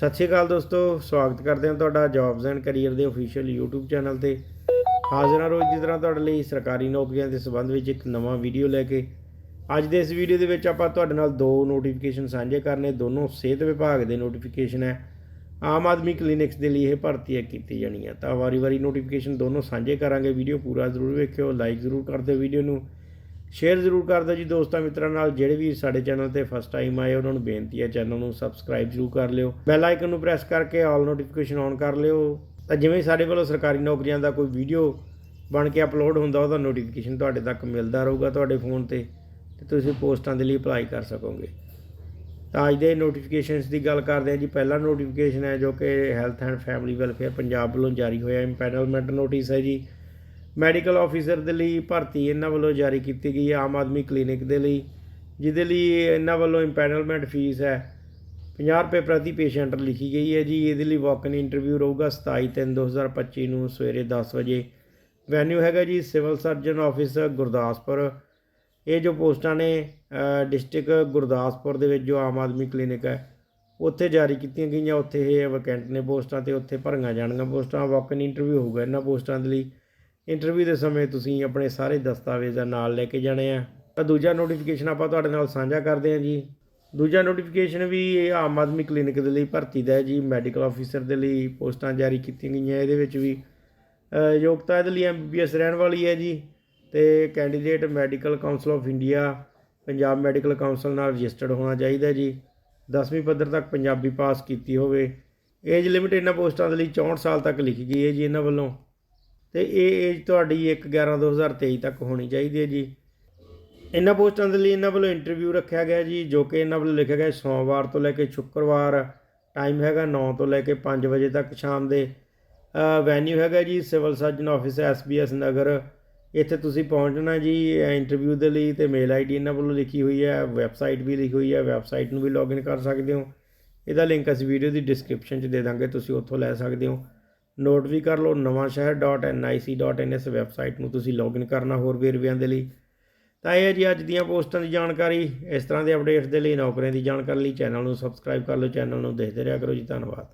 ਸਤਿ ਸ਼੍ਰੀ ਅਕਾਲ ਦੋਸਤੋ, ਸਵਾਗਤ ਕਰਦੇ ਹਾਂ ਤੁਹਾਡਾ ਜੌਬਸ ਐਂਡ ਕੈਰੀਅਰ ਦੇ ਅਫੀਸ਼ੀਅਲ YouTube ਚੈਨਲ ਤੇ। ਹਾਜ਼ਰ ਹਾਂ ਰੋਜ਼ ਦੀ ਤਰ੍ਹਾਂ ਤੁਹਾਡੇ ਲਈ ਸਰਕਾਰੀ ਨੌਕਰੀਆਂ ਦੇ ਸੰਬੰਧ ਵਿੱਚ ਇੱਕ ਨਵਾਂ ਵੀਡੀਓ ਲੈ ਕੇ। ਅੱਜ ਦੇ ਇਸ ਵੀਡੀਓ ਦੇ ਵਿੱਚ ਆਪਾਂ ਤੁਹਾਡੇ ਨਾਲ ਦੋ ਨੋਟੀਫਿਕੇਸ਼ਨ ਸਾਂਝੇ ਕਰਨੇ, ਦੋਨੋਂ ਸਿਹਤ ਵਿਭਾਗ ਦੇ ਨੋਟੀਫਿਕੇਸ਼ਨ ਹੈ। ਆਮ ਆਦਮੀ ਕਲੀਨਿਕਸ ਦੇ ਲਈ ਇਹ ਭਰਤੀ ਹੈ, ਕੀਤੀ ਜਾਣੀ ਹੈ। ਤਾਂ ਵਾਰੀ-ਵਾਰੀ ਨੋਟੀਫਿਕੇਸ਼ਨ ਦੋਨੋਂ ਸਾਂਝੇ ਕਰਾਂਗੇ। ਵੀਡੀਓ ਪੂਰਾ ਜ਼ਰੂਰ ਵੇਖਿਓ ਲਾਈਕ ਜ਼ਰੂਰ ਕਰ ਦਿਓ ਵੀਡੀਓ ਨੂੰ। ਸ਼ੇਅਰ ਜ਼ਰੂਰ ਕਰ ਦਿਓ ਜੀ ਦੋਸਤਾਂ ਮਿੱਤਰਾਂ ਨਾਲ। ਜਿਹੜੇ ਵੀ ਸਾਡੇ ਚੈਨਲ ਤੇ ਫਸਟ ਟਾਈਮ ਆਏ, ਉਹਨਾਂ ਨੂੰ ਬੇਨਤੀ ਹੈ ਚੈਨਲ ਨੂੰ ਸਬਸਕ੍ਰਾਈਬ ਜ਼ਰੂਰ ਕਰ ਲਿਓ। ਬੈਲ ਆਈਕਨ ਨੂੰ ਪ੍ਰੈਸ ਕਰਕੇ ਆਲ ਨੋਟੀਫਿਕੇਸ਼ਨ ਔਨ ਕਰ ਲਿਓ। ਤਾਂ ਜਿਵੇਂ ਸਾਡੇ ਵੱਲੋਂ ਸਰਕਾਰੀ ਨੌਕਰੀਆਂ ਦਾ ਕੋਈ ਵੀਡੀਓ ਬਣ ਕੇ ਅਪਲੋਡ ਹੁੰਦਾ, ਉਹਦਾ ਨੋਟੀਫਿਕੇਸ਼ਨ ਤੁਹਾਡੇ ਤੱਕ ਮਿਲਦਾ ਰਹੂਗਾ ਤੁਹਾਡੇ ਫੋਨ ਤੇ ਤੇ ਤੁਸੀਂ ਪੋਸਟਾਂ ਦੇ ਲਈ ਅਪਲਾਈ ਕਰ ਸਕੋਗੇ। ਤਾਂ ਅੱਜ ਦੇ ਨੋਟੀਫਿਕੇਸ਼ਨਸ ਦੀ ਗੱਲ ਕਰਦੇ ਹਾਂ ਜੀ। ਪਹਿਲਾ ਨੋਟੀਫਿਕੇਸ਼ਨ ਹੈ ਜੋ ਕਿ health and family welfare Punjab ਵੱਲੋਂ ਜਾਰੀ ਹੋਇਆ। ਇੰਪੈਨਲਮੈਂਟ ਨੋਟਿਸ ਹੈ ਜੀ। ਮੈਡੀਕਲ ਆਫੀਸਰ ਦੇ ਲਈ ਭਰਤੀ ਇਹਨਾਂ ਵੱਲੋਂ ਜਾਰੀ ਕੀਤੀ ਗਈ ਹੈ, ਆਮ ਆਦਮੀ ਕਲੀਨਿਕ ਦੇ ਲਈ, ਜਿਹਦੇ ਲਈ ਇਹਨਾਂ ਵੱਲੋਂ ਇੰਪੈਨਲਮੈਂਟ ਫੀਸ ਹੈ। 50 ਰੁਪਏ ਪ੍ਰਤੀ ਪੇਸ਼ੈਂਟ ਲਿਖੀ ਗਈ ਹੈ ਜੀ। ਇਹਦੇ ਲਈ ਵਾਕ-ਇਨ ਇੰਟਰਵਿਊ ਰਹੂਗਾ 27 ਤਿੰਨ 2025 ਨੂੰ ਸਵੇਰੇ 10 ਵਜੇ। ਵੈਨਿਊ ਹੈਗਾ ਜੀ ਸਿਵਲ ਸਰਜਨ ਆਫਿਸ ਗੁਰਦਾਸਪੁਰ। ਇਹ ਜੋ ਪੋਸਟਾਂ ਨੇ ਡਿਸਟ੍ਰਿਕਟ ਗੁਰਦਾਸਪੁਰ ਦੇ ਵਿੱਚ ਜੋ ਆਮ ਆਦਮੀ ਕਲੀਨਿਕ ਹੈ, ਉੱਥੇ ਜਾਰੀ ਕੀਤੀਆਂ ਗਈਆਂ। ਉੱਥੇ ਇਹ ਵੈਕੈਂਟ ਨੇ ਪੋਸਟਾਂ ਤੇ ਉੱਥੇ ਭਰੀਆਂ ਜਾਣਗੀਆਂ ਪੋਸਟਾਂ। ਵਾਕ-ਇਨ ਇੰਟਰਵਿਊ ਹੋਊਗਾ ਇਹਨਾਂ ਪੋਸਟਾਂ ਦੇ ਲਈ। ਇੰਟਰਵਿਊ ਦੇ ਸਮੇਂ ਤੁਸੀਂ ਆਪਣੇ ਸਾਰੇ ਦਸਤਾਵੇਜ਼ਾਂ ਨਾਲ ਲੈ ਕੇ ਜਾਣੇ ਆ। ਤਾਂ ਦੂਜਾ ਨੋਟੀਫਿਕੇਸ਼ਨ ਆਪਾਂ ਤੁਹਾਡੇ ਨਾਲ ਸਾਂਝਾ ਕਰਦੇ ਹਾਂ ਜੀ। ਦੂਜਾ ਨੋਟੀਫਿਕੇਸ਼ਨ ਵੀ ਇਹ ਆਮ ਆਦਮੀ ਕਲੀਨਿਕ ਦੇ ਲਈ ਭਰਤੀ ਦਾ ਹੈ ਜੀ। ਮੈਡੀਕਲ ਆਫੀਸਰ ਦੇ ਲਈ ਪੋਸਟਾਂ ਜਾਰੀ ਕੀਤੀਆਂ ਗਈਆਂ ਇਹਦੇ ਵਿੱਚ ਵੀ। ਯੋਗਤਾ ਇਹਦੇ ਲਈ ਐਮਬੀਬੀਐਸ ਰਹਿਣ ਵਾਲੀ ਹੈ ਜੀ। ਤੇ candidate medical council of India Punjab medical council ਨਾਲ ਰਜਿਸਟਰਡ ਹੋਣਾ ਚਾਹੀਦਾ ਜੀ। 10ਵੀਂ ਪੱਧਰ ਤੱਕ ਪੰਜਾਬੀ ਪਾਸ ਕੀਤੀ ਹੋਵੇ। ਏਜ ਲਿਮਿਟ ਇਹਨਾਂ ਪੋਸਟਾਂ ਦੇ ਲਈ 64 ਸਾਲ ਤੱਕ ਲਿਖੀ ਗਈ ਹੈ ਜੀ ਇਹਨਾਂ ਵੱਲੋਂ। ਤੇ ਇਹ ਏਜ ਤੁਹਾਡੀ 1/11/2023 ਤੱਕ ਹੋਣੀ ਚਾਹੀਦੀ ਹੈ ਜੀ। ਇਹਨਾਂ ਪੋਸਟਾਂ ਦੇ ਲਈ ਇਹਨਾਂ ਵੱਲੋਂ ਇੰਟਰਵਿਊ ਰੱਖਿਆ ਗਿਆ ਜੀ, ਜੋ ਕਿ ਇਹਨਾਂ ਵੱਲੋਂ ਲਿਖਿਆ ਗਿਆ ਸੋਮਵਾਰ ਤੋਂ ਲੈ ਕੇ ਸ਼ੁੱਕਰਵਾਰ ਟਾਈਮ ਹੈਗਾ 9 ਤੋਂ ਲੈ ਕੇ 5 ਵਜੇ ਤੱਕ ਸ਼ਾਮ ਦੇ ਵੈਨਿਊ ਹੈਗਾ ਜੀ civil surgeon office SBS Nagar. ਇੱਥੇ ਤੁਸੀਂ ਪਹੁੰਚਣਾ ਜੀ ਇੰਟਰਵਿਊ ਦੇ ਲਈ ਤੇ ਮੇਲ ਆਈਡੀ ਇਹਨਾਂ ਵੱਲੋਂ ਲਿਖੀ ਹੋਈ ਹੈ ਵੈਬਸਾਈਟ ਵੀ ਲਿਖੀ ਹੋਈ ਹੈ ਵੈਬਸਾਈਟ ਨੂੰ ਵੀ ਲੌਗਇਨ ਕਰ ਸਕਦੇ ਹੋ। ਇਹਦਾ ਲਿੰਕ ਅਸੀਂ ਵੀਡੀਓ ਦੀ ਡਿਸਕ੍ਰਿਪਸ਼ਨ 'ਚ ਦੇ ਦਾਂਗੇ, ਤੁਸੀਂ ਉੱਥੋਂ ਲੈ ਸਕਦੇ ਹੋ। ਨੋਟ ਵੀ ਕਰ ਲਓ ਨਵਾਂਸ਼ਹਿਰ.nic.in ਇਸ ਵੈਬਸਾਈਟ ਨੂੰ ਤੁਸੀਂ ਲੌਗਇਨ ਕਰਨਾ ਹੋਰ ਵੇਰਵਿਆਂ ਦੇ ਲਈ। ਤਾਂ ਇਹ ਹੈ ਜੀ ਅੱਜ ਦੀਆਂ ਪੋਸਟਾਂ ਦੀ ਜਾਣਕਾਰੀ। ਇਸ ਤਰ੍ਹਾਂ ਦੇ ਅਪਡੇਟਸ ਦੇ ਲਈ ਨੌਕਰੀਆਂ ਦੀ ਜਾਣਕਾਰੀ ਲਈ ਚੈਨਲ ਨੂੰ ਸਬਸਕ੍ਰਾਈਬ ਕਰ ਲਓ, ਚੈਨਲ ਨੂੰ ਦੇਖਦੇ ਰਿਹਾ ਕਰੋ ਜੀ, ਧੰਨਵਾਦ।